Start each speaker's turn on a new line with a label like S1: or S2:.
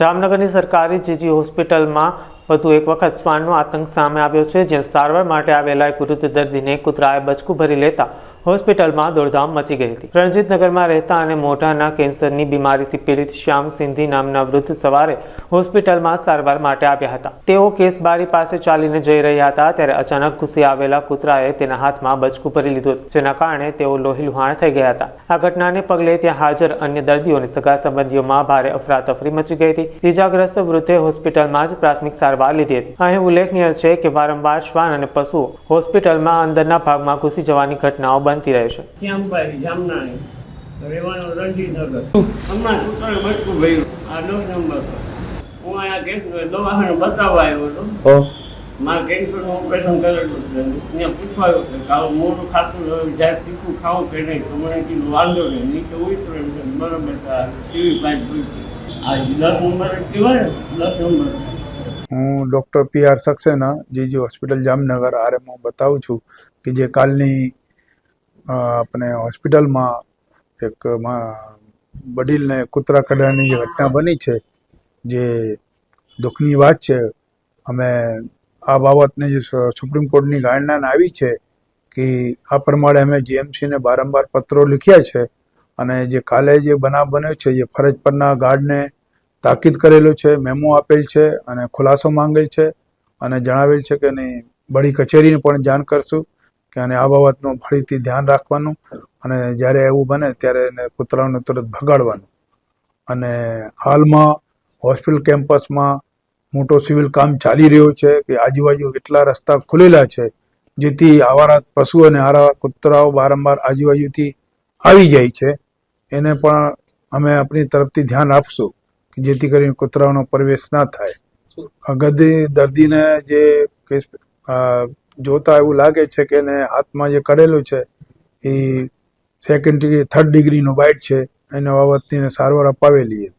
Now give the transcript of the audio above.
S1: જામનગરની સરકારી જીજી હોસ્પિટલમાં વધુ એક વખત શ્વાનનો આતંક સામે આવ્યો છે, જ્યાં સારવાર માટે આવેલા એક વૃદ્ધ દર્દીને કૂતરાએ બચકું ભરી લેતા હોસ્પિટલમાં દોડધામ મચી ગઈ હતી. રણજીતનગરમાં રહેતા અને મોઢાના કેન્સરની બીમારીથી પીડિત શ્યામ સિંધી નામના વૃદ્ધ સવારે હોસ્પિટલમાં સારવાર માટે આવ્યા હતા. તેઓ કેસબારી પાસે ચાલીને જઈ રહ્યા હતા ત્યારે અચાનક ઘૂસી આવેલા કૂતરાએ તેના હાથમાં બચકું ભરી લીધું હતું, જેના કારણે તેઓ લોહી લુહાણ થઈ ગયા હતા. આ ઘટનાને પગલે ત્યાં હાજર અન્ય દર્દીઓ સગા સંબંધીઓમાં ભારે અફરાતફરી મચી ગઈ હતી. ઇજાગ્રસ્ત વૃદ્ધે હોસ્પિટલમાં જ પ્રાથમિક સારવાર લીધી હતી. અહીં ઉલ્લેખનીય છે કે વારંવાર શ્વાન અને પશુઓ હોસ્પિટલમાં અંદરના ભાગમાં ઘૂસી જવાની ઘટનાઓ બનતી રહે છે.
S2: શ્યામભાઈ જામનાણી રહેવાનું રણજીતનગર હમણાં કૂતરાને ભર્યું. આ દસ નંબર. હું અહીંયા કેન્સર દવાખાને બતાવવા આવ્યો હતો. મારે કેન્સરનું ઓપરેશન કરેલું ત્યાં પૂછવાયું કે કાળું મોડું ખાતું હોય જ્યારે તીખું ખાવું કે નહીં? તો મને કીધું વાંધો નહીં. નીચે ઉતરે બરાબર આ ટીવી પાઇપ આ દસ નંબર કહેવાય દસ નંબર.
S3: હું doctor P R Saxena GG hospital Jamnagar RM હું બતાવું છું કે જે કાલની આપણે હોસ્પિટલમાં એક વડીલને કૂતરા કડાની જે ઘટના બની છે, જે દુઃખની વાત છે, અમે આ બાબતને જે સુપ્રીમ કોર્ટની ગાઈડલાઈન આવી છે કે આ પ્રમાણે અમે જીએમસીને વારંવાર પત્રો લખ્યા છે અને જે કાલે જે બનાવ બન્યો છે, જે ફરજ પરના ગાર્ડને તાકીદ કરેલો છે, મેમો આપેલ છે અને ખુલાસો માંગેલ છે અને જણાવેલ છે કે નહીં બડી કચેરીને પણ જાણ કરશું. અને આ બાબતનું ફરીથી ધ્યાન રાખવાનું અને જ્યારે એવું બને ત્યારે એને કૂતરાઓને તરત ભગાડવાનું. અને હાલમાં હોસ્પિટલ કેમ્પસમાં મોટો સિવિલ કામ ચાલી રહ્યો છે કે આજુબાજુ કેટલા રસ્તા ખુલેલા છે જેથી આવારા પશુ અને આવા કૂતરાઓ વારંવાર આજુબાજુથી આવી જાય છે. એને પણ અમે આપણી તરફથી ધ્યાન આપશું કે જેથી કરીને કૂતરાઓનો પ્રવેશ ના થાય. ગદી દર્દીને જે કેસ જોતા એવું લાગે છે કે એને હાથમાં જે કરેલું છે એ સેકન્ડ થર્ડ ડિગ્રીનો બાઇટ છે, એના બાબતની સારવાર અપાવેલી હતી